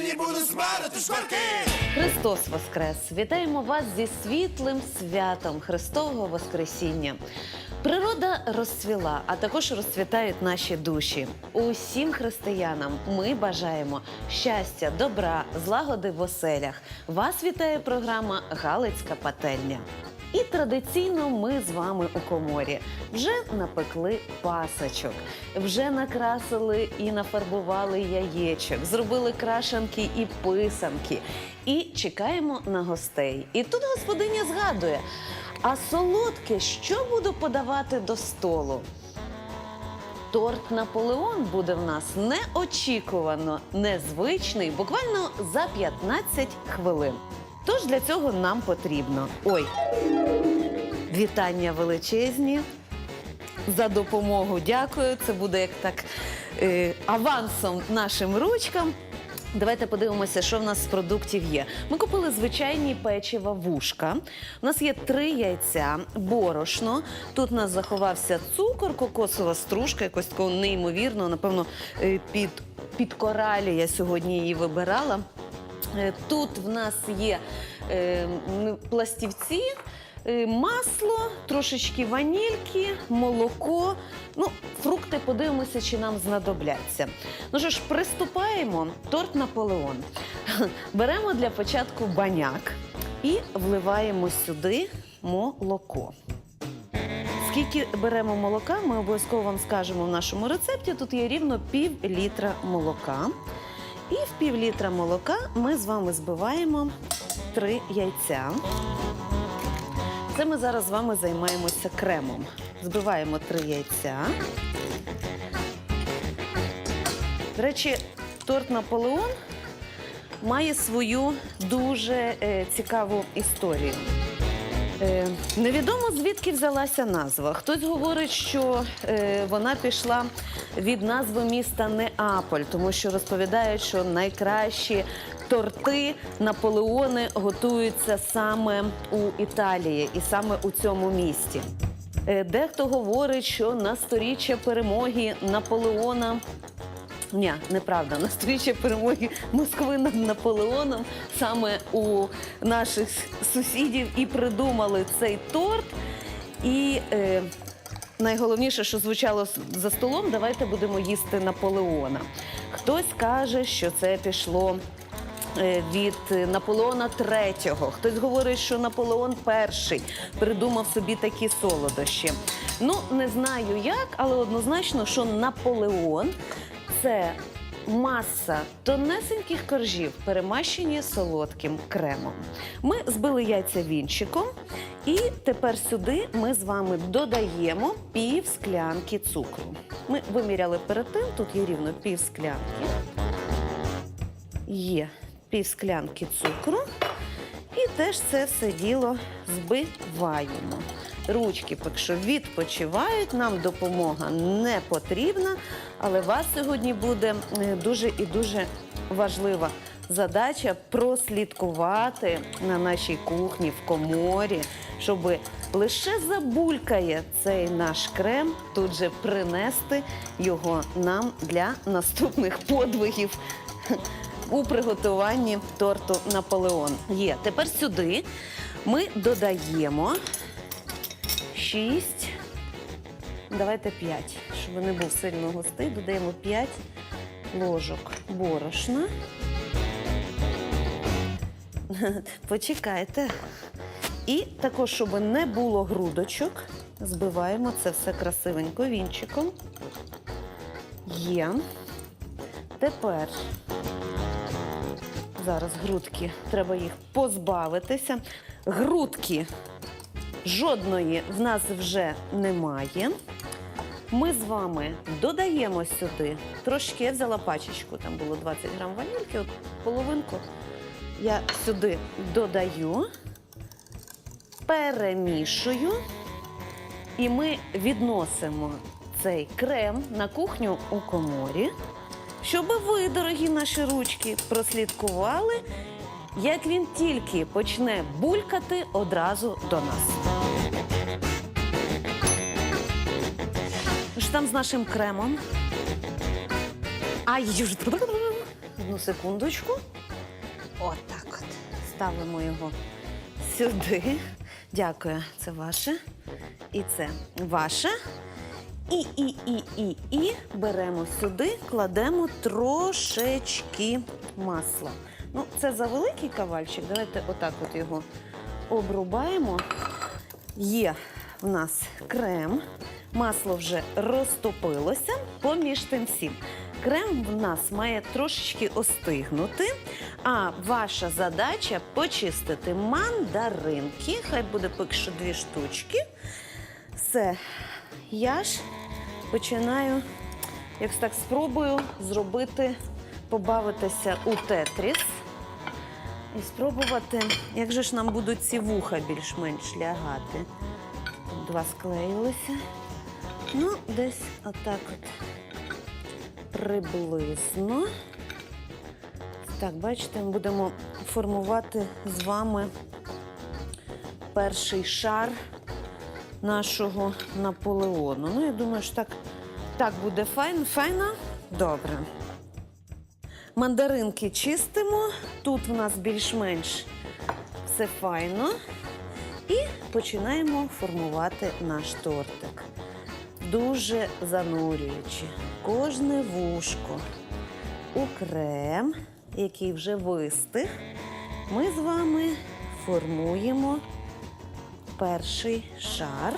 пательні буду смарити шкварки. Христос Воскрес! Вітаємо вас зі світлим святом Христового Воскресіння. Природа розцвіла, а також розцвітають наші душі. Усім християнам ми бажаємо щастя, добра, злагоди в оселях. Вас вітає програма Галицька пательня. І традиційно ми з вами у коморі вже напекли пасочок, вже накрасили і нафарбували яєчок, зробили крашанки і писанки. І чекаємо на гостей. І тут господиня згадує: а солодке що буду подавати до столу? Торт Наполеон буде в нас неочікувано незвичний, буквально за 15 хвилин. Тож для цього нам потрібно. Ой, вітання величезні. За допомогу дякую. Це буде як так е, авансом нашим ручкам. Давайте подивимося, що в нас з продуктів є. Ми купили звичайні печива вушка. У нас є три яйця, борошно. Тут у нас заховався цукор, кокосова стружка, якось такого неймовірного. Напевно, е, під, під коралі я сьогодні її вибирала. Е, Тут в нас є е, пластівці, е, масло, трошечки ванільки, молоко. Ну, фрукти подивимося, чи нам знадобляться. Ну що ж, приступаємо. Торт Наполеон. Беремо для початку баняк і вливаємо сюди молоко. Скільки беремо молока, ми обов'язково вам скажемо в нашому рецепті. Тут є рівно пів літра молока. І в пів літра молока ми з вами збиваємо три яйця. Це ми зараз з вами займаємося кремом. Збиваємо три яйця. До речі, торт Наполеон має свою дуже е, цікаву історію. Е, невідомо звідки взялася назва. Хтось говорить, що е, вона пішла від назви міста Неаполь, тому що розповідають, що найкращі торти Наполеони готуються саме у Італії і саме у цьому місті. Е, дехто говорить, що на сторіччя перемоги Наполеона ні, неправда. На перемоги Москви над Наполеоном саме у наших сусідів і придумали цей торт. І е, найголовніше, що звучало за столом, давайте будемо їсти Наполеона. Хтось каже, що це пішло. е, Від Наполеона III. Хтось говорить, що Наполеон І придумав собі такі солодощі. Ну, не знаю як, але однозначно, що Наполеон це маса тонесеньких коржів, перемащені солодким кремом. Ми збили яйця вінчиком, і тепер сюди ми з вами додаємо пів склянки цукру. Ми виміряли перед тим, тут є рівно пів склянки. Є пів склянки цукру. І теж це все діло збиваємо. Ручки поки що відпочивають, нам допомога не потрібна, але вас сьогодні буде е, дуже і дуже важлива задача прослідкувати на нашій кухні в коморі, щоб лише забулькає цей наш крем, тут же принести його нам для наступних подвигів у приготуванні торту Наполеон. Є. Тепер сюди ми додаємо 6, давайте 5, щоб не був сильно густий, додаємо 5 ложок борошна. Почекайте. І також, щоб не було грудочок, збиваємо це все красивенько вінчиком. Є. Тепер Зараз грудки, треба їх позбавитися. Грудки жодної в нас вже немає. Ми з вами додаємо сюди трошки, я взяла пачечку, там було 20 грам ванільки, от половинку я сюди додаю, перемішую, і ми відносимо цей крем на кухню у коморі щоб ви, дорогі наші ручки, прослідкували, як він тільки почне булькати одразу до нас. Там з нашим кремом? Ай, юж. Одну секундочку. Отак от. Ставимо його сюди. Дякую, це ваше. І це ваше. І, і, і, і, і беремо сюди, кладемо трошечки масла. Ну, це за великий кавальчик. Давайте отак от його обрубаємо. Є в нас крем, масло вже розтопилося поміж тим всім. Крем в нас має трошечки остигнути, а ваша задача почистити мандаринки. Хай буде поки що дві штучки. Все, я ж починаю, як так спробую зробити, побавитися у тетріс. І спробувати, як же ж нам будуть ці вуха більш-менш лягати. Тут Два склеїлися. Ну, десь отак от приблизно. Так, бачите, ми будемо формувати з вами перший шар нашого Наполеону. Ну, я думаю, що так, так буде файно. Файно? Добре. Мандаринки чистимо. Тут в нас більш-менш все файно. І починаємо формувати наш тортик. Дуже занурюючи кожне вушко у крем, який вже вистиг, ми з вами формуємо перший шар.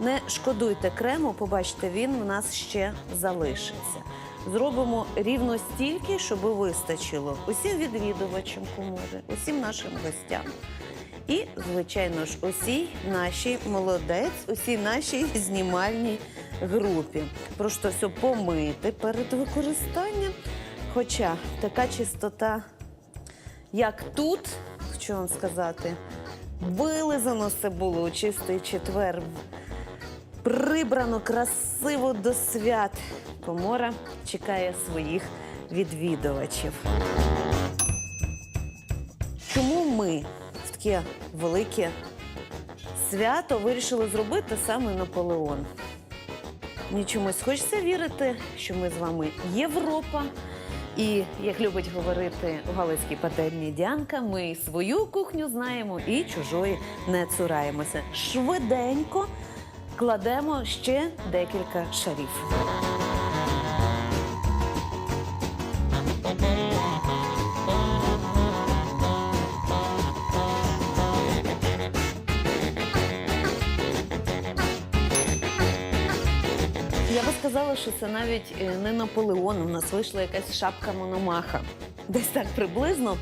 Не шкодуйте крему, побачите, він в нас ще залишиться. Зробимо рівно стільки, щоб вистачило усім відвідувачам комори, усім нашим гостям. І, звичайно ж, усій нашій молодець, усій нашій знімальній групі. Просто все помити перед використанням. Хоча така чистота, як тут, хочу вам сказати, вилизано все було у чистий четвер. Прибрано красиво до свят. Комора чекає своїх відвідувачів. Чому ми таке велике свято вирішили зробити саме Наполеон? Мені чомусь хочеться вірити, що ми з вами Європа. І як любить говорити у галицькій пательні Діанка, ми свою кухню знаємо і чужої не цураємося. Швиденько кладемо ще декілька шарів. Сказала, що це навіть е, не Наполеон. У нас вийшла якась шапка Мономаха. Десь так приблизно.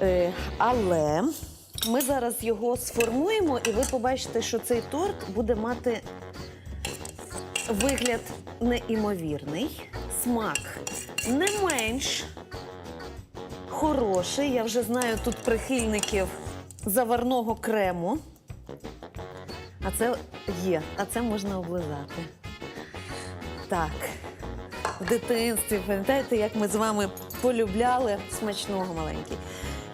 Е, Але ми зараз його сформуємо, і ви побачите, що цей торт буде мати вигляд неймовірний, смак не менш хороший. Я вже знаю тут прихильників заварного крему. А це є, а це можна облизати. Так. В дитинстві, пам'ятаєте, як ми з вами полюбляли смачного маленький,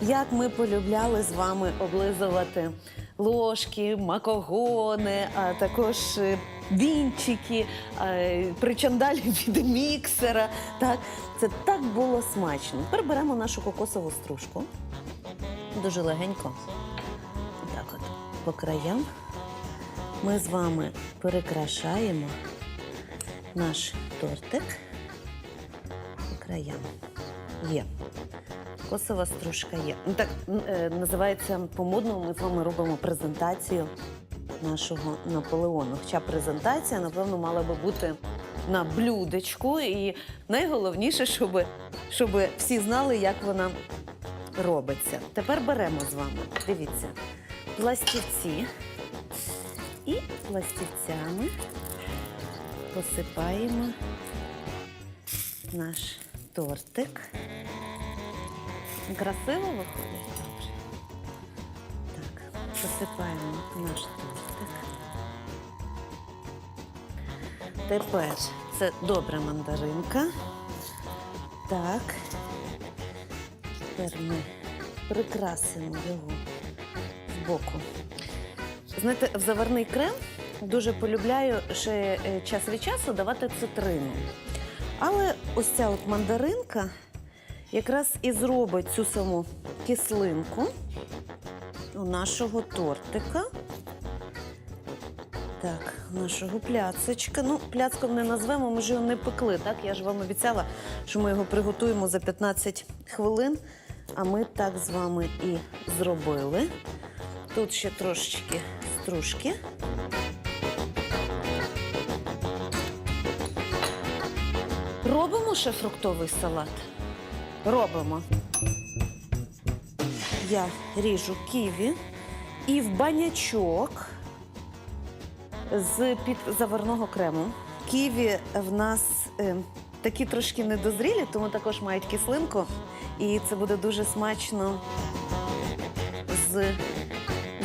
як ми полюбляли з вами облизувати ложки, макогони, а також е, вінчики, е, причандалі від міксера. Так, це так було смачно. Тепер беремо нашу кокосову стружку. Дуже легенько. Так от, по краям. Ми з вами перекрашаємо наш тортик по краям. Є. Косова стружка є. Ну, так е, називається по-модному. Ми з вами робимо презентацію нашого Наполеону. Хоча презентація, напевно, мала би бути на блюдечку. І найголовніше, щоб, щоб всі знали, як вона робиться. Тепер беремо з вами. Дивіться, пластівці і пластівцями посипаємо наш тортик. Красиво виходить? Добре. Так, посипаємо наш тортик. Тепер це добра мандаринка. Так. Тепер ми прикрасимо його збоку. Знаєте, в заварний крем дуже полюбляю ще е, час від часу давати цитрину. Але ось ця от мандаринка якраз і зробить цю саму кислинку у нашого тортика. Так, нашого пляцечка. Ну, пляцком не назвемо, ми ж його не пекли. Так, я ж вам обіцяла, що ми його приготуємо за 15 хвилин. А ми так з вами і зробили. Тут ще трошечки стружки. Робимо ще фруктовий салат? Робимо. Я ріжу ківі і в банячок з під заварного крему. Ківі в нас е, такі трошки недозрілі, тому також мають кислинку. І це буде дуже смачно з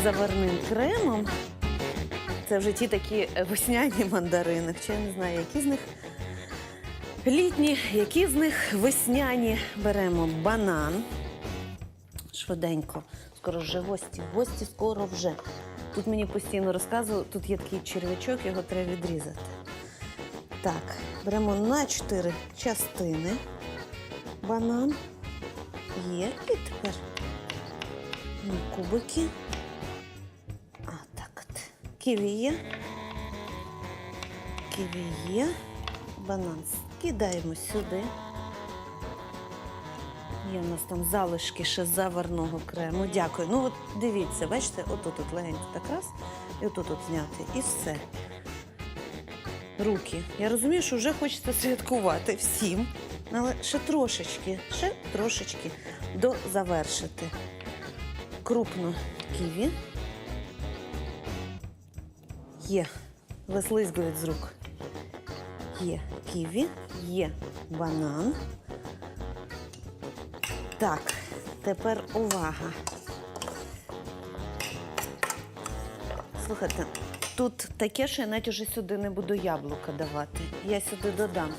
заварним кремом. Це вже ті такі весняні мандарини. Хоча я не знаю, які з них літні, які з них весняні. Беремо банан. Швиденько. Скоро вже гості. Гості скоро вже. Тут мені постійно розказували, тут є такий червячок, його треба відрізати. Так, беремо на чотири частини банан. Є. І тепер кубики. А, так от. Ківі є. Ківі є. Банан скидаємо сюди. Є у нас там залишки ще заварного крему. Дякую. Ну от дивіться, бачите, отут от легенько так раз, і отут от зняти. І все. Руки. Я розумію, що вже хочеться святкувати всім, але ще трошечки, ще трошечки дозавершити. Крупно ківі. Є. Вислизгують з рук. Є ківі, є банан. Так, тепер увага. Слухайте, тут таке, що я навіть уже сюди не буду яблука давати. Я сюди додам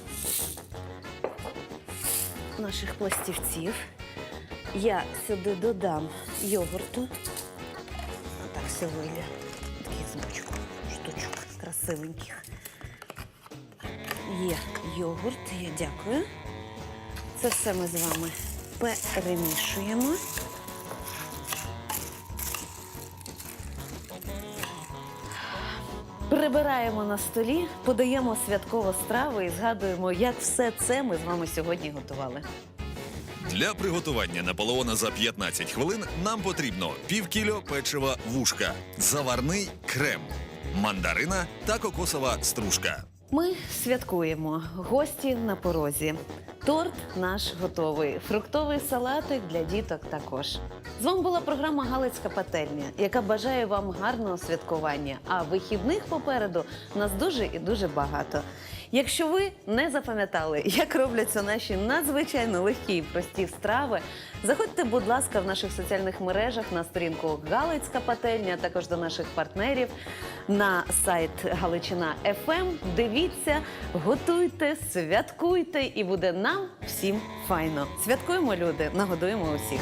наших пластівців. Я сюди додам йогурту. Отак все вийде. Таких змочку, штучок красивеньких. Є йогурт, я дякую. Це все ми з вами перемішуємо. Прибираємо на столі, подаємо святкову страву і згадуємо, як все це ми з вами сьогодні готували. Для приготування наполеона за 15 хвилин нам потрібно пів кіло печива вушка, заварний крем, мандарина та кокосова стружка. Ми святкуємо гості на порозі. Торт наш готовий. Фруктовий салатик для діток також. З вами була програма Галицька пательня, яка бажає вам гарного святкування. А вихідних попереду нас дуже і дуже багато. Якщо ви не запам'ятали, як робляться наші надзвичайно легкі і прості страви, заходьте, будь ласка, в наших соціальних мережах на сторінку Галицька пательня, також до наших партнерів на сайт Галичина ФМ. Дивіться, готуйте, святкуйте, і буде нам всім файно. Святкуємо люди, нагодуємо усіх.